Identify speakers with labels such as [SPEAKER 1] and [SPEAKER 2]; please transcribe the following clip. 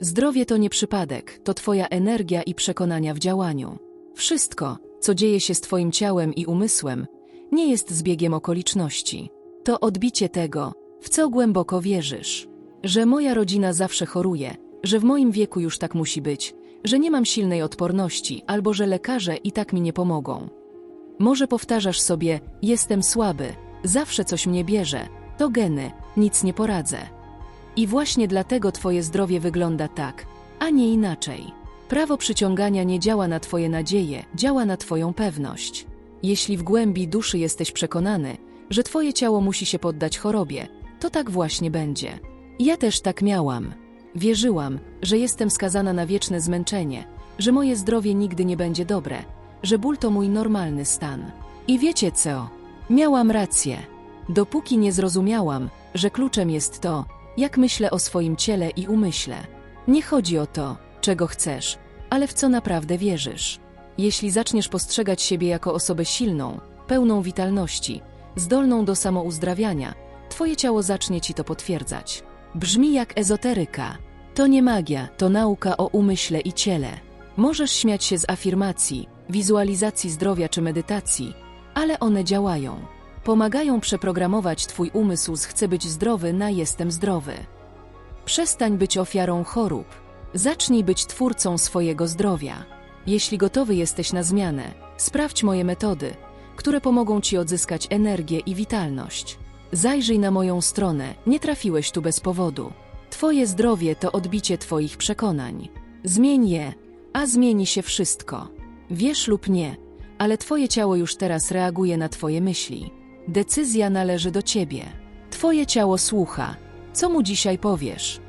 [SPEAKER 1] Zdrowie to nie przypadek, to Twoja energia i przekonania w działaniu. Wszystko, co dzieje się z Twoim ciałem i umysłem, nie jest zbiegiem okoliczności. To odbicie tego, w co głęboko wierzysz. Że moja rodzina zawsze choruje, że w moim wieku już tak musi być, że nie mam silnej odporności albo że lekarze i tak mi nie pomogą. Może powtarzasz sobie, jestem słaby, zawsze coś mnie bierze, to geny, nic nie poradzę. I właśnie dlatego Twoje zdrowie wygląda tak, a nie inaczej. Prawo przyciągania nie działa na Twoje nadzieje, działa na Twoją pewność. Jeśli w głębi duszy jesteś przekonany, że Twoje ciało musi się poddać chorobie, to tak właśnie będzie. Ja też tak miałam. Wierzyłam, że jestem skazana na wieczne zmęczenie, że moje zdrowie nigdy nie będzie dobre, że ból to mój normalny stan. I wiecie co? Miałam rację. Dopóki nie zrozumiałam, że kluczem jest to, jak myślę o swoim ciele i umyśle. Nie chodzi o to, czego chcesz, ale w co naprawdę wierzysz. Jeśli zaczniesz postrzegać siebie jako osobę silną, pełną witalności, zdolną do samouzdrawiania, twoje ciało zacznie ci to potwierdzać. Brzmi jak ezoteryka. To nie magia, to nauka o umyśle i ciele. Możesz śmiać się z afirmacji, wizualizacji zdrowia czy medytacji, ale one działają. Pomagają przeprogramować twój umysł z chcę być zdrowy na jestem zdrowy. Przestań być ofiarą chorób. Zacznij być twórcą swojego zdrowia. Jeśli gotowy jesteś na zmianę, sprawdź moje metody, które pomogą ci odzyskać energię i witalność. Zajrzyj na moją stronę, nie trafiłeś tu bez powodu. Twoje zdrowie to odbicie Twoich przekonań. Zmień je, a zmieni się wszystko. Wiesz lub nie, ale Twoje ciało już teraz reaguje na Twoje myśli. Decyzja należy do Ciebie. Twoje ciało słucha. Co mu dzisiaj powiesz?